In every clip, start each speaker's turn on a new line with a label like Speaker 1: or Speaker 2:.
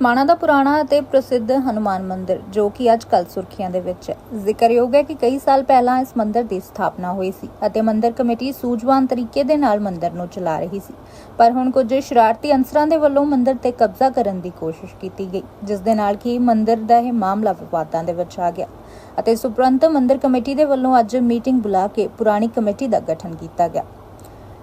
Speaker 1: ਸਮਾਣਾ ਦਾ ਪੁਰਾਣਾ ਅਤੇ ਪ੍ਰਸਿੱਧ ਹਨੂਮਾਨ ਮੰਦਿਰ, ਜੋ ਕਿ ਅੱਜ ਕੱਲ੍ਹ ਸੁਰਖੀਆਂ ਦੇ ਵਿੱਚ ਹੈ। ਜ਼ਿਕਰਯੋਗ ਹੈ ਕਿ ਕਈ ਸਾਲ ਪਹਿਲਾਂ ਇਸ ਮੰਦਿਰ ਦੀ ਸਥਾਪਨਾ ਹੋਈ ਸੀ ਅਤੇ ਮੰਦਿਰ ਕਮੇਟੀ ਸੂਝਵਾਨ ਤਰੀਕੇ ਦੇ ਨਾਲ ਮੰਦਿਰ ਨੂੰ ਚਲਾ ਰਹੀ ਸੀ। ਪਰ ਹੁਣ ਕੁਝ ਸ਼ਰਾਰਤੀ ਅਨਸਰਾਂ ਦੇ ਵੱਲੋਂ ਮੰਦਿਰ ਤੇ ਕਬਜ਼ਾ ਕਰਨ ਦੀ ਕੋਸ਼ਿਸ਼ ਕੀਤੀ ਗਈ, ਜਿਸ ਦੇ ਨਾਲ ਕਿ ਮੰਦਿਰ ਦਾ ਇਹ ਮਾਮਲਾ ਵਿਵਾਦਾਂ ਦੇ ਵਿੱਚ ਆ ਗਿਆ ਅਤੇ ਇਸ ਉਪਰੰਤ ਮੰਦਿਰ ਕਮੇਟੀ ਦੇ ਵੱਲੋਂ ਅੱਜ ਮੀਟਿੰਗ ਬੁਲਾ ਕੇ ਪੁਰਾਣੀ ਕਮੇਟੀ ਦਾ ਗਠਨ ਕੀਤਾ ਗਿਆ।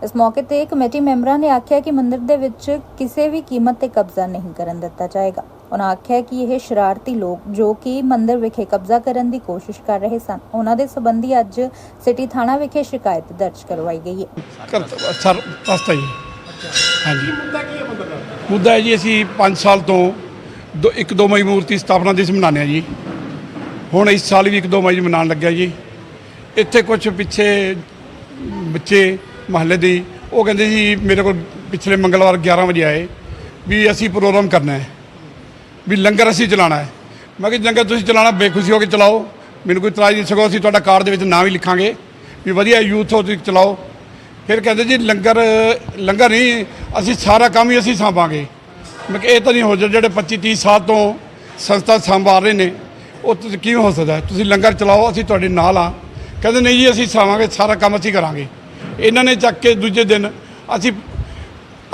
Speaker 1: ਇਸ ਮੌਕੇ ਤੇ ਕਮੇਟੀ ਮੈਂਬਰਾਂ ਨੇ ਆਖਿਆ ਕਿ ਮੰਦਿਰ ਦੇ ਵਿੱਚ ਕਿਸੇ ਵੀ ਕੀਮਤ ਤੇ ਕਬਜ਼ਾ ਨਹੀਂ ਕਰਨ ਦਿੱਤਾ ਜਾਏਗਾ। ਉਹਨਾਂ ਆਖਿਆ ਕਿ ਇਹ ਸ਼ਰਾਰਤੀ ਲੋਕ ਜੋ ਕਿ ਮੰਦਿਰ ਵਿਖੇ ਕਬਜ਼ਾ ਕਰਨ ਦੀ ਕੋਸ਼ਿਸ਼ ਕਰ ਰਹੇ ਸਨ, ਉਹਨਾਂ ਦੇ ਸੰਬੰਧੀ ਅੱਜ ਸਿਟੀ ਥਾਣਾ ਵਿਖੇ ਸ਼ਿਕਾਇਤ ਦਰਜ ਕਰਵਾਈ ਗਈ ਹੈ।
Speaker 2: ਸਰ ਪਸਤਾ ਜੀ ਹਾਂਜੀ
Speaker 3: ਮੁੱਦਾ ਕੀ ਹੈ ਮੰਦਰ ਦਾ
Speaker 2: ਮੁੱਦਾ ਹੈ ਜੀ, ਅਸੀਂ 5 ਸਾਲ ਤੋਂ ਦੋ, ਇੱਕ ਦੋ ਮਈ ਮੂਰਤੀ ਸਥਾਪਨਾ ਦਿਵਸ ਮਨਾਉਂਦੇ ਹਾਂ ਜੀ। ਹੁਣ ਇਸ ਸਾਲ ਵੀ ਇੱਕ ਦੋ ਮਈ ਮਨਾਉਣ ਲੱਗਿਆ ਜੀ। ਇੱਥੇ ਕੁਝ ਪਿੱਛੇ ਬੱਚੇ ਮਹੱਲੇ ਦੀ, ਉਹ ਕਹਿੰਦੇ ਜੀ ਮੇਰੇ ਕੋਲ ਪਿਛਲੇ ਮੰਗਲਵਾਰ 11 ਵਜੇ ਆਏ ਵੀ ਅਸੀਂ ਪ੍ਰੋਗਰਾਮ ਕਰਨਾ ਹੈ, ਵੀ ਲੰਗਰ ਅਸੀਂ ਚਲਾਉਣਾ ਹੈ। ਮੈਂ ਕਿਹਾ ਲੰਗਰ ਤੁਸੀਂ ਚਲਾਉਣਾ, ਬੇਖੁਸ਼ੀ ਹੋ ਕੇ ਚਲਾਓ। ਮੈਨੂੰ ਕੋਈ ਇਤਰਾਜ਼ ਨਹੀਂ ਸਕੋ ਅਸੀਂ ਤੁਹਾਡਾ ਕਾਰਡ ਦੇ ਵਿੱਚ ਨਾਂ ਵੀ ਲਿਖਾਂਗੇ ਵੀ ਵਧੀਆ ਯੂਥ ਹੋ, ਤੁਸੀਂ ਚਲਾਓ। ਫਿਰ ਕਹਿੰਦੇ ਜੀ, ਲੰਗਰ ਲੰਗਰ ਨਹੀਂ, ਅਸੀਂ ਸਾਰਾ ਕੰਮ ਹੀ ਅਸੀਂ ਸੰਭਾਂਗੇ ਮੈਂ ਕਿਹਾ, ਇਹ ਤਾਂ ਨਹੀਂ ਹੋ ਜਾ ਜਿਹੜੇ 25 30 ਸਾਲ ਤੋਂ ਸੰਸਥਾ ਸੰਭਾਲ ਰਹੇ ਨੇ, ਉਹ ਤੁਸੀਂ ਕਿਵੇਂ ਹੋ ਸਕਦਾ ਤੁਸੀਂ ਲੰਗਰ ਚਲਾਓ, ਅਸੀਂ ਤੁਹਾਡੇ ਨਾਲ ਆ ਕਹਿੰਦੇ, ਨਹੀਂ ਜੀ, ਅਸੀਂ ਸਾਵਾਂਗੇ ਸਾਰਾ ਕੰਮ ਅਸੀਂ ਕਰਾਂਗੇ। ਇਹਨਾਂ ਨੇ ਚੱਕ ਕੇ ਦੂਜੇ ਦਿਨ ਅਸੀਂ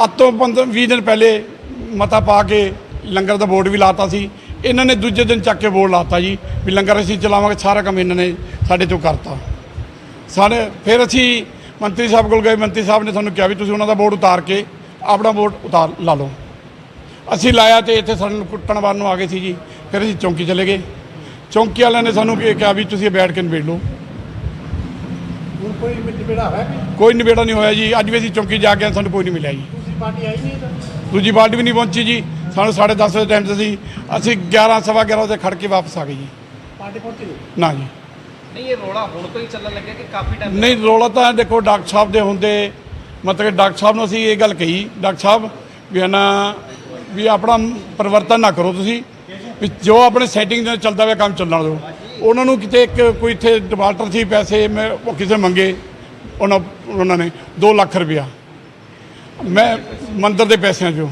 Speaker 2: ਅੱਜ ਤੋਂ 15 20 ਦਿਨ ਪਹਿਲੇ ਮਤਾ ਪਾ ਕੇ ਲੰਗਰ ਦਾ ਬੋਰਡ ਵੀ ਲਾਤਾ ਸੀ। ਇਹਨਾਂ ਨੇ ਦੂਜੇ ਦਿਨ ਚੱਕ ਕੇ ਬੋਰਡ ਲਾਤਾ ਜੀ ਵੀ ਲੰਗਰ ਅਸੀਂ ਚਲਾਵਾਂਗੇ, ਸਾਰਾ ਕੰਮ ਇਹਨਾਂ ਨੇ ਸਾਡੇ ਤੋਂ ਕਰਤਾ। ਸਾਡੇ ਫਿਰ ਅਸੀਂ ਮੰਤਰੀ ਸਾਹਿਬ ਕੋਲ ਗਏ, ਮੰਤਰੀ ਸਾਹਿਬ ਨੇ ਸਾਨੂੰ ਕਿਹਾ ਵੀ ਤੁਸੀਂ ਉਹਨਾਂ ਦਾ ਬੋਰਡ ਉਤਾਰ ਕੇ ਆਪਣਾ ਬੋਰਡ ਉਤਾਰ ਲਾ ਲਓ। ਅਸੀਂ ਲਾਇਆ ਤੇ ਇੱਥੇ ਸਾਨੂੰ ਕੁੱਟਣ ਵਾਰ ਨੂੰ ਆ ਗਏ ਸੀ ਜੀ, ਫਿਰ ਅਸੀਂ ਚੌਂਕੀ ਚਲੇ ਗਏ। ਚੌਂਕੀ ਵਾਲਿਆਂ ਨੇ ਸਾਨੂੰ ਕੀ ਕਿਹਾ ਵੀ ਤੁਸੀਂ ਬੈਠ ਕੇ ਨਿਬੇੜ ਲਓ।
Speaker 3: ਕੋਈ ਨਿਬੇੜਾ ਹੋਇਆ ਵੀ?
Speaker 2: ਕੋਈ ਨਿਬੇੜਾ ਨਹੀਂ ਹੋਇਆ ਜੀ। ਅੱਜ ਵੀ ਅਸੀਂ ਚੌਂਕੀ ਜਾ ਕੇ ਆਏ, ਸਾਨੂੰ ਕੋਈ ਨਹੀਂ ਮਿਲਿਆ ਜੀ।
Speaker 3: ਦੂਸਰੀ ਪਾਰਟੀ ਆਈ ਨਹੀਂ ਤਾਂ
Speaker 2: ਦੂਜੀ ਪਾਰਟੀ ਵੀ ਨਹੀਂ ਪਹੁੰਚੀ ਜੀ। ਸਾਨੂੰ 10:30 ਵਜੇ ਟਾਈਮ ਤੇ ਸੀ ਅਸੀਂ 11 ਸਵਾ 11 ਵਜੇ ਖੜ ਕੇ ਵਾਪਸ ਆ ਗਏ ਜੀ।
Speaker 3: ਪਾਰਟੀ ਪਹੁੰਚੀ ਨਹੀਂ
Speaker 2: ਨਾ ਜੀ।
Speaker 4: ਨਹੀਂ ਇਹ ਰੋਲਾ ਹੁਣ ਤੋਂ ਹੀ ਚੱਲਣ ਲੱਗਿਆ ਕਿ ਕਾਫੀ ਟਾਈਮ
Speaker 2: ਨਹੀਂ ਰੌਲਾ ਤਾਂ ਦੇਖੋ ਡਾਕਟਰ ਸਾਹਿਬ ਦੇ ਹੁੰਦੇ। ਮਤਲਬ ਕਿ ਡਾਕਟਰ ਸਾਹਿਬ ਨੂੰ ਅਸੀਂ ਇਹ ਗੱਲ ਕਹੀ ਡਾਕਟਰ ਸਾਹਿਬ ਵੀ ਹੈ ਨਾ ਵੀ ਆਪਣਾ ਪਰਿਵਰਤਨ ਨਾ ਕਰੋ ਤੁਸੀਂ। ਵੀ ਜੋ ਆਪਣੇ ਸੈਟਿੰਗ ਨਾਲ ਚੱਲਦਾ ਹੋਇਆ ਕੰਮ ਚੱਲਣ ਦਿਓ। ਉਹਨਾਂ ਨੂੰ ਕਿਤੇ ਇੱਕ ਕੋਈ ਇੱਥੇ ਡਿਫਾਲਟਰ ਸੀ, ਪੈਸੇ ਮੈਂ ਉਹ ਕਿਸੇ ਮੰਗੇ, ਉਹਨਾਂ ਉਹਨਾਂ ਨੇ 2 ਲੱਖ ਰੁਪਇਆ। ਮੈਂ ਮੰਦਰ ਦੇ ਪੈਸਿਆਂ 'ਚੋਂ,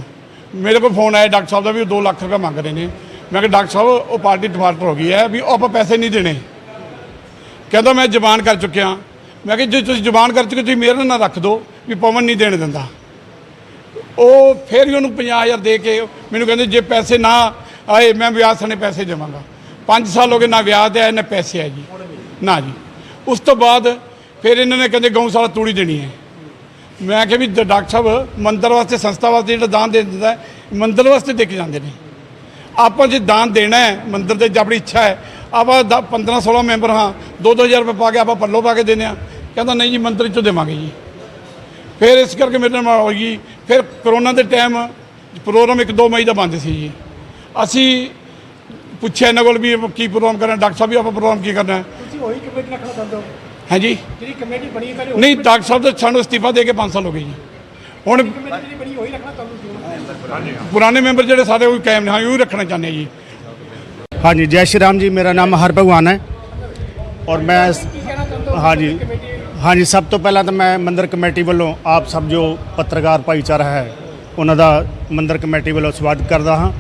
Speaker 2: ਮੇਰੇ ਕੋਲ ਫੋਨ ਆਇਆ ਡਾਕਟਰ ਸਾਹਿਬ ਦਾ ਵੀ ਉਹ 2 ਲੱਖ ਰੁਪਇਆ ਮੰਗ ਰਹੇ ਨੇ। ਮੈਂ ਕਿਹਾ ਡਾਕਟਰ ਸਾਹਿਬ, ਉਹ ਪਾਰਟੀ ਡਿਫਾਲਟਰ ਹੋ ਗਈ ਹੈ ਵੀ ਉਹ ਆਪਾਂ ਪੈਸੇ ਨਹੀਂ ਦੇਣੇ। ਕਹਿੰਦਾ ਮੈਂ ਜ਼ਬਾਨ ਕਰ ਚੁੱਕਿਆ। ਮੈਂ ਕਿਹਾ ਜੇ ਤੁਸੀਂ ਜ਼ਬਾਨ ਕਰ ਚੁੱਕੇ ਤੁਸੀਂ ਮੇਰੇ ਨਾਲ ਰੱਖ ਦਿਓ ਵੀ ਪਵਨ ਨਹੀਂ ਦੇਣ ਦਿੰਦਾ। ਉਹ ਫਿਰ ਵੀ ਉਹਨੂੰ 50000 ਦੇ ਕੇ ਮੈਨੂੰ ਕਹਿੰਦੇ ਜੇ ਪੈਸੇ ਨਾ ਆਏ, ਮੈਂ ਵਿਆਹ ਸਣੇ ਪੈਸੇ ਦੇਵਾਂਗਾ। 5 ਸਾਲ ਹੋ ਗਏ ਨਾ ਵਿਆਜ ਤੇ ਆਏ ਨਾ ਪੈਸੇ ਆਏ ਜੀ। ਨਾ ਜੀ। ਉਸ ਤੋਂ ਬਾਅਦ ਫਿਰ ਇਹਨਾਂ ਨੇ ਕਹਿੰਦੇ ਗਊਸ਼ਾਲਾ ਤੂੜੀ ਦੇਣੀ ਹੈ। ਮੈਂ ਕਿਹਾ ਵੀ ਡ- ਡਾਕਟਰ ਸਾਹਿਬ ਮੰਦਰ ਵਾਸਤੇ ਸੰਸਥਾ ਵਾਸਤੇ ਜਿਹੜਾ ਦਾਨ ਦੇ ਦਿੰਦਾ ਹੈ, ਮੰਦਰ ਵਾਸਤੇ ਦੇ ਕੇ ਜਾਂਦੇ ਨੇ। ਆਪਾਂ ਜੇ ਦਾਨ ਦੇਣਾ ਹੈ ਮੰਦਰ ਦੇ ਜੇ ਆਪਣੀ ਇੱਛਾ ਹੈ ਆਪਾਂ 15 16 ਮੈਂਬਰ ਹਾਂ 2-2000 ਰੁਪਏ ਪਾ ਕੇ ਆਪਾਂ ਪੱਲੋ ਪਾ ਕੇ ਦੇਣੇ ਆ ਕਹਿੰਦਾ ਨਹੀਂ ਜੀ ਮੰਦਰ ਚੋਂ ਦੇਵਾਂਗੇ ਜੀ। ਫਿਰ ਇਸ ਕਰਕੇ ਮੇਰੇ ਨਾਲ ਹੋਈ ਫਿਰ ਕਰੋਨਾ ਦੇ ਟਾਈਮ ਪ੍ਰੋਗਰਾਮ 1-2 ਮਈ ਦਾ ਬੰਦ ਸੀ ਜੀ। ਅਸੀਂ ਪੁੱਛਿਆ ਇਹਨਾਂ ਕੋਲ ਵੀ ਕੀ ਪ੍ਰੋਗਰਾਮ ਕਰਨਾ ਡਾਕਟਰ ਸਾਹਿਬ ਵੀ ਆਪਾਂ ਪ੍ਰੋਗਰਾਮ ਕੀ ਕਰਨਾ
Speaker 3: ਤੁਸੀਂ ਉਹੀ ਕਮੇਟੀ ਰੱਖਣਾ ਚਾਹੁੰਦੇ ਹੋ।
Speaker 2: ਹਾਂਜੀ।
Speaker 3: ਜਿਹੜੀ ਕਮੇਟੀ ਬਣੀ ਹੈ
Speaker 2: ਨਹੀਂ ਡਾਕਟਰ ਸਾਹਿਬ ਦਾ ਸਾਨੂੰ ਅਸਤੀਫਾ ਦੇ ਕੇ 5 ਸਾਲ ਹੋ ਗਏ ਜੀ। ਹੁਣ ਪੁਰਾਣੇ ਮੈਂਬਰ ਜਿਹੜੇ ਸਾਡੇ ਉਹ ਕਾਇਮ ਨੇ ਹਾਂ ਰੱਖਣਾ ਚਾਹੁੰਦੇ ਜੀ।
Speaker 5: ਹਾਂਜੀ ਜੈ ਸ਼੍ਰੀ ਰਾਮ ਜੀ ਮੇਰਾ
Speaker 3: ਨਾਮ ਹਰ ਭਗਵਾਨ ਹੈ।
Speaker 5: ਔਰ
Speaker 3: ਮੈਂ
Speaker 5: ਹਾਂਜੀ। ਹਾਂਜੀ ਸਭ ਤੋਂ ਪਹਿਲਾਂ ਤਾਂ ਮੈਂ ਮੰਦਰ ਕਮੇਟੀ ਵੱਲੋਂ ਆਪ ਸਭ ਜੋ ਪੱਤਰਕਾਰ ਭਾਈਚਾਰਾ ਹੈ ਉਹਨਾਂ ਦਾ ਮੰਦਰ ਕਮੇਟੀ ਵੱਲੋਂ ਸਵਾਗਤ ਕਰਦਾ ਹਾਂ।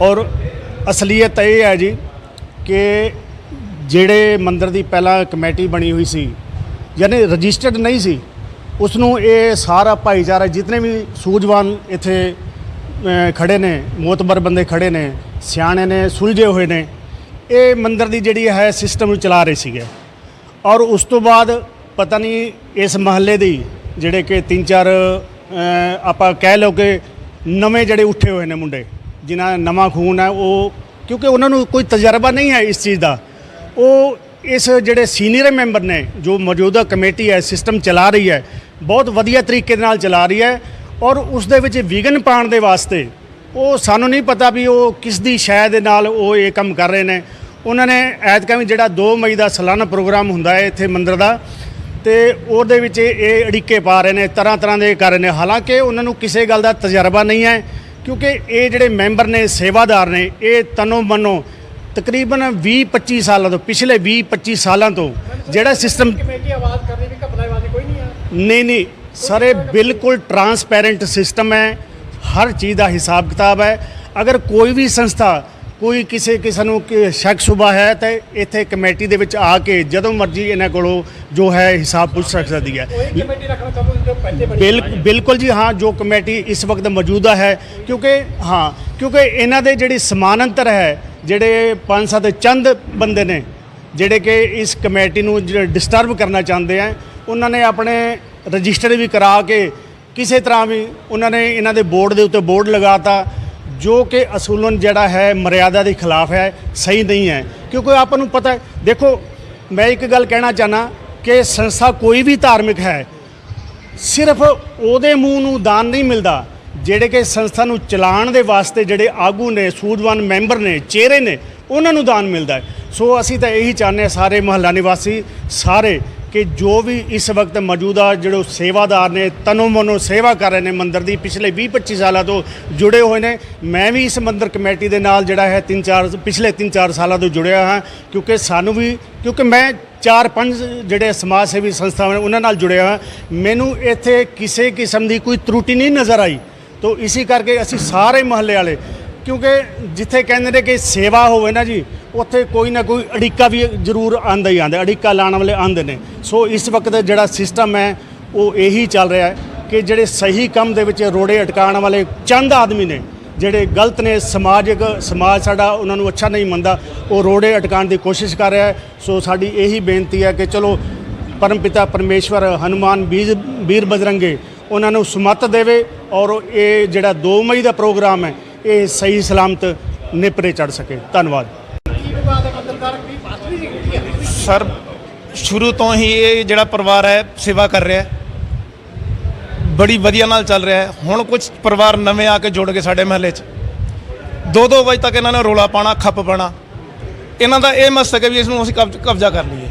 Speaker 5: ਔਰ ਅਸਲੀਅਤ ਇਹ ਹੈ ਜੀ ਕਿ ਜਿਹੜੇ ਮੰਦਰ ਦੀ ਪਹਿਲਾਂ ਕਮੇਟੀ ਬਣੀ ਹੋਈ ਸੀ ਯਾਨੀ ਰਜਿਸਟਰਡ ਨਹੀਂ ਸੀ ਉਸ ਨੂੰ ਇਹ ਸਾਰਾ ਭਾਈਚਾਰਾ ਜਿਤਨੇ ਵੀ ਸੂਝਵਾਨ ਇੱਥੇ ਅ, ਖੜੇ ਨੇ ਮੋਤਬਰ ਬੰਦੇ ਖੜੇ ਨੇ ਸਿਆਣੇ ਨੇ ਸੁਲਝੇ ਹੋਏ ਨੇ ਇਹ ਮੰਦਰ ਦੀ ਜਿਹੜੀ ਹੈ ਸਿਸਟਮ ਨੂੰ ਚਲਾ ਰਹੇ ਸੀਗੇ। ਔਰ ਉਸ ਤੋਂ ਬਾਅਦ ਪਤਾ ਨਹੀਂ ਇਸ ਮਹੱਲੇ ਦੀ ਜਿਹੜੇ ਕਿ ਤਿੰਨ ਚਾਰ ਆਪਾਂ ਕਹਿ ਲਓ ਕਿ ਨਵੇਂ ਜਿਹੜੇ ਉੱਠੇ ਹੋਏ ਨੇ ਮੁੰਡੇ ਜਿਨ੍ਹਾਂ ਦਾ ਨਵਾਂ ਖੂਨ ਹੈ ਉਹ ਕਿਉਂਕਿ ਉਹਨਾਂ ਨੂੰ ਕੋਈ ਤਜਰਬਾ ਨਹੀਂ ਹੈ ਇਸ ਚੀਜ਼ ਦਾ। ਉਹ ਇਸ ਜਿਹੜੇ ਸੀਨੀਅਰ ਮੈਂਬਰ ਨੇ, ਜੋ ਮੌਜੂਦਾ ਕਮੇਟੀ ਹੈ, ਸਿਸਟਮ ਚਲਾ ਰਹੀ ਹੈ, ਬਹੁਤ ਵਧੀਆ ਤਰੀਕੇ ਦੇ ਨਾਲ ਚਲਾ ਰਹੀ ਹੈ ਔਰ ਉਸ ਦੇ ਵਿੱਚ ਵਿਗਨ ਪਾਉਣ ਦੇ ਵਾਸਤੇ ਉਹ ਸਾਨੂੰ ਨਹੀਂ ਪਤਾ ਵੀ ਉਹ ਕਿਸ ਦੀ ਸ਼ਾਇਦ ਦੇ ਨਾਲ ਉਹ ਇਹ ਕੰਮ ਕਰ ਰਹੇ ਨੇ। ਉਹਨਾਂ ਨੇ ਐਤਕਾਂ ਵੀ ਜਿਹੜਾ 2 ਮਈ ਦਾ ਸਾਲਾਨਾ ਪ੍ਰੋਗਰਾਮ ਹੁੰਦਾ ਹੈ ਇੱਥੇ ਮੰਦਰ ਦਾ ਤੇ ਉਹਦੇ ਵਿੱਚ ਇਹ ਇਹ ਅੜਿੱਕੇ ਪਾ ਰਹੇ ਨੇ, ਤਰ੍ਹਾਂ ਤਰ੍ਹਾਂ ਦੇ ਕਰ ਰਹੇ ਨੇ। ਹਾਲਾਂਕਿ ਉਹਨਾਂ ਨੂੰ ਕਿਸੇ ਗੱਲ ਦਾ ਤਜਰਬਾ ਨਹੀਂ ਹੈ। ਕਿਉਂਕਿ ਇਹ ਜਿਹੜੇ ਮੈਂਬਰ ਨੇ ਸੇਵਾਦਾਰ ਨੇ ਇਹ ਤਨੋ ਮਨੋ ਤਕਰੀਬਨ 20 25 ਸਾਲਾਂ ਤੋਂ ਪਿਛਲੇ 20 25 ਸਾਲਾਂ ਤੋਂ ਜਿਹੜਾ ਸਿਸਟਮ
Speaker 3: ਕਮੇਟੀ ਆਵਾਜ਼ ਕਰ ਰਹੀ ਵੀ ਘਪਲਾ ਆਵਾਜ਼ ਕੋਈ ਨਹੀਂ ਆ।
Speaker 5: ਨਹੀਂ ਨਹੀਂ ਸਰ ਇਹ ਬਿਲਕੁਲ ਟਰਾਂਸਪੈਰੈਂਟ ਸਿਸਟਮ ਹੈ। ਹਰ ਚੀਜ਼ ਦਾ ਹਿਸਾਬ ਕਿਤਾਬ ਹੈ। ਅਗਰ ਕੋਈ ਵੀ ਸੰਸਥਾ ਕੋਈ ਕਿਸੇ ਕਿਸੇ ਨੂੰ ਕਿ ਸ਼ੱਕ ਸੁਭਾ ਹੈ ਤਾਂ ਇੱਥੇ ਕਮੇਟੀ ਦੇ ਵਿੱਚ ਆ ਕੇ ਜਦੋਂ ਮਰਜ਼ੀ ਇਹਨਾਂ ਕੋਲੋਂ ਜੋ ਹੈ ਹਿਸਾਬ ਪੁੱਛ ਸਕਦੀ ਹੈ। ਬਿਲਕੁਲ ਜੀ ਹਾਂ ਜੋ ਕਮੇਟੀ ਇਸ ਵਕਤ ਮੌਜੂਦਾ ਹੈ ਕਿਉਂਕਿ ਹਾਂ ਕਿਉਂਕਿ ਇਹਨਾਂ ਦੇ ਜਿਹੜੀ ਸਮਾਨਾਂਤਰ ਹੈ ਜਿਹੜੇ ਪੰਜ ਸੱਤ ਚੰਦ ਬੰਦੇ ਨੇ ਜਿਹੜੇ ਕਿ ਇਸ ਕਮੇਟੀ ਨੂੰ ਡਿਸਟਰਬ ਕਰਨਾ ਚਾਹੁੰਦੇ ਆ ਉਹਨਾਂ ਨੇ ਆਪਣੇ ਰਜਿਸਟਰ ਵੀ ਕਰਾ ਕੇ ਕਿਸੇ ਤਰ੍ਹਾਂ ਵੀ ਉਹਨਾਂ ਨੇ ਇਹਨਾਂ ਦੇ ਬੋਰਡ ਦੇ ਉੱਤੇ ਬੋਰਡ ਲਗਾਤਾ ਜੋ ਕਿ ਅਸੂਲਨ ਜਿਹੜਾ ਹੈ, ਮਰਿਆਦਾ ਦੇ ਖਿਲਾਫ ਹੈ, ਸਹੀ ਨਹੀਂ ਹੈ। ਕਿਉਂਕਿ ਆਪਾਂ ਨੂੰ ਪਤਾ ਹੈ, ਦੇਖੋ, ਮੈਂ ਇੱਕ ਗੱਲ ਕਹਿਣਾ ਚਾਹਨਾ ਕਿ ਸੰਸਥਾ ਕੋਈ ਵੀ ਧਾਰਮਿਕ ਹੈ, ਸਿਰਫ ਉਹਦੇ ਮੂੰਹ ਨੂੰ ਦਾਨ ਨਹੀਂ ਮਿਲਦਾ, ਜਿਹੜੇ ਕਿ ਸੰਸਥਾ ਨੂੰ ਚਲਾਉਣ ਦੇ ਵਾਸਤੇ ਜਿਹੜੇ ਆਗੂ ਨੇ, ਸੂਝਵਾਨ ਮੈਂਬਰ ਨੇ, ਚਿਹਰੇ ਨੇ, ਉਹਨਾਂ ਨੂੰ ਦਾਨ ਮਿਲਦਾ ਸੋ ਅਸੀਂ ਤਾਂ ਇਹੀ ਚਾਹੁੰਦੇ ਹਾਂ, ਸਾਰੇ ਮਹੱਲਾ ਨਿਵਾਸੀ, ਸਾਰੇ ਕਿ ਜੋ ਵੀ ਇਸ ਵਕਤ ਮੌਜੂਦਾ ਜਿਹੜੇ ਸੇਵਾਦਾਰ ਨੇ ਤਨੋ ਮਨੋ ਸੇਵਾ ਕਰ ਰਹੇ ਨੇ ਮੰਦਰ ਦੀ, ਪਿਛਲੇ 20 25 ਸਾਲਾਂ ਤੋਂ ਜੁੜੇ ਹੋਏ ਨੇ। ਮੈਂ ਵੀ ਇਸ ਮੰਦਰ ਕਮੇਟੀ ਦੇ ਨਾਲ ਜਿਹੜਾ ਹੈ 3-4 ਪਿਛਲੇ 3-4 ਸਾਲਾਂ ਤੋਂ ਜੁੜਿਆ ਹਾਂ, ਕਿਉਂਕਿ ਸਾਨੂੰ ਵੀ, ਕਿਉਂਕਿ ਮੈਂ ਚਾਰ ਪੰਜ ਜਿਹੜੇ ਸਮਾਜ ਸੇਵੀ ਸੰਸਥਾਵਾਂ ਨੇ, ਉਹਨਾਂ ਨਾਲ ਜੁੜਿਆ ਹਾਂ। ਮੈਨੂੰ ਇੱਥੇ ਕਿਸੇ ਕਿਸਮ ਦੀ ਕੋਈ ਤਰੁਟੀ ਨਹੀਂ ਨਜ਼ਰ ਆਈ। ਤੋ ਇਸੇ ਕਰਕੇ ਅਸੀਂ ਸਾਰੇ ਮਹੱਲੇ ਵਾਲੇ ਕਿਉਂਕਿ ਜਿੱਥੇ ਕਹਿੰਦੇ ਨੇ ਕਿ ਸੇਵਾ ਹੋਵੇ ਨਾ ਜੀ, ਉੱਥੇ ਕੋਈ ਨਾ ਕੋਈ ਅੜਿੱਕਾ ਵੀ ਜ਼ਰੂਰ ਆਂਦਾ ਹੀ ਆਂਦਾ ਅੜਿੱਕਾ ਲਾਉਣ ਵਾਲੇ ਆਂਦੇ ਨੇ। ਸੋ ਇਸ ਵਕਤ ਜਿਹੜਾ ਸਿਸਟਮ ਹੈ, ਉਹ ਇਹੀ ਚੱਲ ਰਿਹਾ ਹੈ ਕਿ ਜਿਹੜੇ ਸਹੀ ਕੰਮ ਦੇ ਵਿੱਚ ਰੋੜੇ ਅਟਕਾਉਣ ਵਾਲੇ ਚੰਦ ਆਦਮੀ ਨੇ, ਜਿਹੜੇ ਗਲਤ ਨੇ, ਸਮਾਜਿਕ, ਸਮਾਜ ਸਾਡਾ ਉਹਨਾਂ ਨੂੰ ਅੱਛਾ ਨਹੀਂ ਮੰਨਦਾ, ਉਹ ਰੋੜੇ ਅਟਕਾਉਣ ਦੀ ਕੋਸ਼ਿਸ਼ ਕਰ ਰਿਹਾ ਹੈ। ਸੋ ਸਾਡੀ ਇਹੀ ਬੇਨਤੀ ਹੈ ਕਿ ਚਲੋ, ਪਰਮਪਿਤਾ ਪਰਮੇਸ਼ਵਰ, ਹਨੂਮਾਨ ਵੀਰ ਵੀਰ ਬਜਰੰਗੇ, ਉਹਨਾਂ ਨੂੰ ਸੁਮਤ ਦੇਵੇ ਔਰ ਇਹ ਜਿਹੜਾ 2 ਮਈ ਦਾ ਪ੍ਰੋਗਰਾਮ ਹੈ ਇਹ ਸਹੀ ਸਲਾਮਤ ਨਿਪਰੇ ਚੜ ਸਕੇ। ਧੰਨਵਾਦ।
Speaker 4: ਸਰ, ਸ਼ੁਰੂ ਤੋਂ ਹੀ ਇਹ ਜਿਹੜਾ ਪਰਿਵਾਰ ਹੈ, ਸੇਵਾ ਕਰ ਰਿਹਾ ਹੈ। ਬੜੀ ਵਧੀਆ ਨਾਲ ਚੱਲ ਰਿਹਾ ਹੈ। ਹੁਣ ਕੁਝ ਪਰਿਵਾਰ ਨਵੇਂ ਆ ਕੇ ਜੁੜ ਗਏ ਸਾਡੇ ਮਹੱਲੇ 'ਚ। ਦੋ ਦੋ ਵਜੇ ਤੱਕ ਇਹਨਾਂ ਨੇ ਰੋਲਾ ਪਾਣਾ ਖੱਪ ਪਾਣਾ ਇਹਨਾਂ ਦਾ ਇਹ ਮਸਤਕ ਹੈ ਵੀ ਇਸ ਨੂੰ ਅਸੀਂ ਕਬਜ਼- ਕਬਜ਼ਾ ਕਰ ਲਈਏ।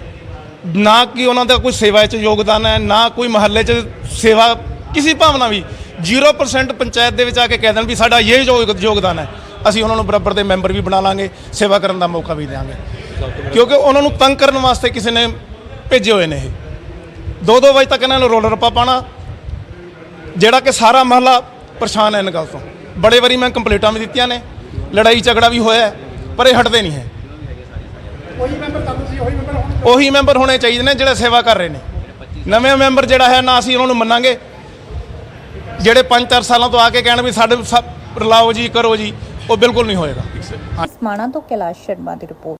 Speaker 4: ਨਾ ਕਿ ਉਹਨਾਂ ਦਾ ਕੋਈ ਸੇਵਾ 'ਚ ਯੋਗਦਾਨ ਹੈ, ਨਾ ਕੋਈ ਮਹੱਲੇ 'ਚ ਸੇਵਾ, ਕਿਸੇ ਭਾਵਨਾ ਵੀ 0% ਪੰਚਾਇਤ ਦੇ ਵਿੱਚ ਆ ਕੇ ਕਹਿ ਦੇਣ ਵੀ ਸਾਡਾ ਇਹ ਯੋਗ- ਯੋਗਦਾਨ ਹੈ। ਅਸੀਂ ਉਹਨਾਂ ਨੂੰ ਬਰਾਬਰ ਦੇ ਮੈਂਬਰ ਵੀ ਬਣਾ ਲਾਂਗੇ ਸੇਵਾ ਕਰਨ ਦਾ ਮੌਕਾ ਵੀ ਦੇਵਾਂਗੇ ਕਿਉਂਕਿ ਉਹਨਾਂ ਨੂੰ ਤੰਗ ਕਰਨ ਵਾਸਤੇ ਕਿਸੇ ਨੇ ਭੇਜੇ ਹੋਏ ਨੇ ਇਹ। ਦੋ ਦੋ ਵਜੇ ਤੱਕ ਇਹਨਾਂ ਨੂੰ ਰੋਲ ਰੱਪਾ ਪਾਣਾ ਜਿਹੜਾ ਕਿ ਸਾਰਾ ਮਹੱਲਾ ਪਰੇਸ਼ਾਨ ਹੈ ਇਹਨਾਂ ਗੱਲ ਤੋਂ। ਬੜੇ ਵਾਰੀ ਮੈਂ ਕੰਪਲੀਟਾਂ ਵੀ ਦਿੱਤੀਆਂ ਨੇ ਲੜਾਈ ਝਗੜਾ ਵੀ ਹੋਇਆ ਪਰ ਇਹ ਹਟਦੇ ਨਹੀਂ ਹੈ।
Speaker 3: ਉਹੀ ਮੈਂਬਰ ਤੁਹਾਨੂੰ ਸੀ ਉਹੀ ਮੈਂਬਰ ਹੁਣ
Speaker 4: ਉਹੀ ਮੈਂਬਰ ਹੋਣੇ ਚਾਹੀਦੇ ਨੇ ਜਿਹੜੇ ਸੇਵਾ ਕਰ ਰਹੇ ਨੇ। ਨਵੇਂ ਮੈਂਬਰ ਜਿਹੜਾ ਹੈ ਨਾ ਅਸੀਂ ਉਹਨਾਂ ਨੂੰ ਮੰਨਾਂਗੇ ਜਿਹੜੇ 5-4 ਸਾਲਾਂ ਤੋਂ ਆ ਕੇ ਕਹਿਣ ਵੀ ਸਾਡੇ ਸਭ ਰਲਾਓ ਜੀ, ਕਰੋ ਜੀ, ਉਹ ਬਿਲਕੁਲ ਨਹੀਂ ਹੋਏਗਾ।
Speaker 1: ਸਮਾਣਾ ਤੋਂ ਕੈਲਾਸ਼ ਸ਼ਰਮਾ ਦੀ ਰਿਪੋਰਟ।